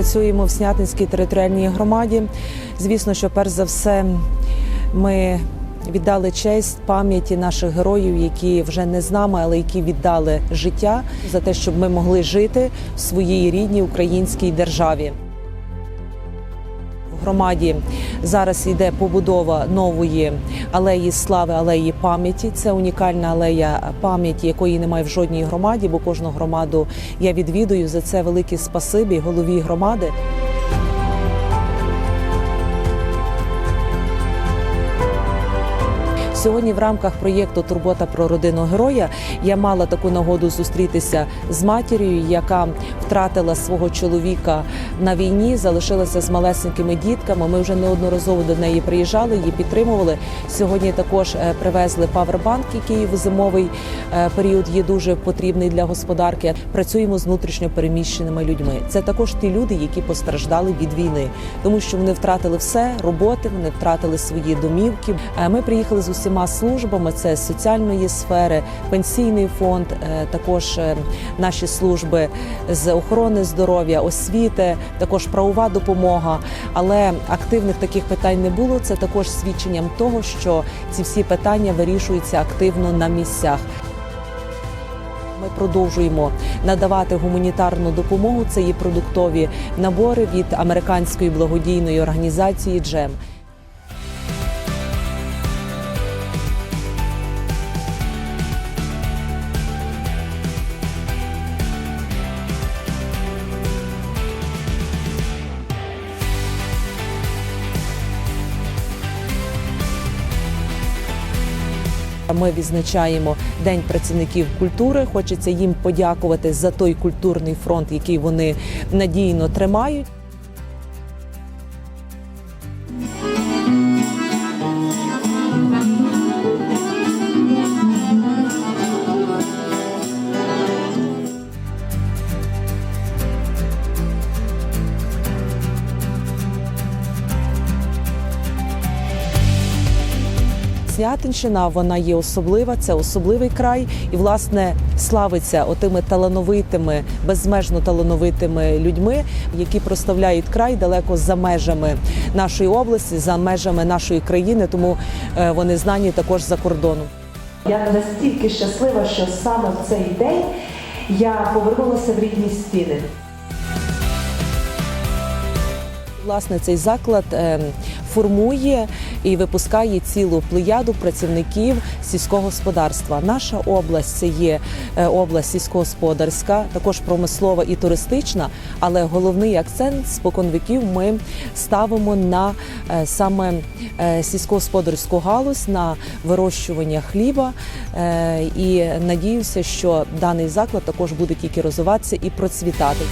працюємо в Снятинській територіальній громаді. Звісно, що перш за все ми віддали честь пам'яті наших героїв, які вже не з нами, але які віддали життя за те, щоб ми могли жити в своїй рідній українській державі. Громаді зараз йде побудова нової алеї слави, алеї пам'яті. Це унікальна алея пам'яті, якої немає в жодній громаді, бо кожну громаду я відвідую. За це велике спасибі голові громади. Сьогодні в рамках проєкту Турбота про родину героя я мала таку нагоду зустрітися з матір'ю, яка втратила свого чоловіка на війні, залишилася з малесенькими дітками. Ми вже неодноразово до неї приїжджали, її підтримували. Сьогодні також е, привезли павербанк, який в зимовий е, період є дуже потрібний для господарки. Працюємо з внутрішньо переміщеними людьми. Це також ті люди, які постраждали від війни, тому що вони втратили все роботи, вони втратили свої домівки. Е, Ми приїхали з усіма службами: це соціальної сфери, пенсійний фонд, е, також е, наші служби з охорони здоров'я, освіти, також правова допомога. Але активних таких питань не було. Це також свідченням того, що ці всі питання вирішуються активно на місцях. Ми продовжуємо надавати гуманітарну допомогу. Це є продуктові набори від американської благодійної організації Джем. Ми відзначаємо День працівників культури. Хочеться їм подякувати за той культурний фронт, який вони надійно тримають. Снятинщина вона є особлива, це особливий край, і власне славиться отими талановитими, безмежно талановитими людьми, які проставляють край далеко за межами нашої області, за межами нашої країни. Тому е, вони знані також за кордоном. Я настільки щаслива, що саме в цей день я повернулася в рідні стіни. Власне, цей заклад е, формує і випускає цілу плеяду працівників сільського господарства. Наша область це є е, область сільськогосподарська, також промислова і туристична. Але головний акцент споконвіків ми ставимо на е, саме сільськогосподарську галузь, на вирощування хліба. І надіюся, що даний заклад також буде тільки розвиватися і процвітати.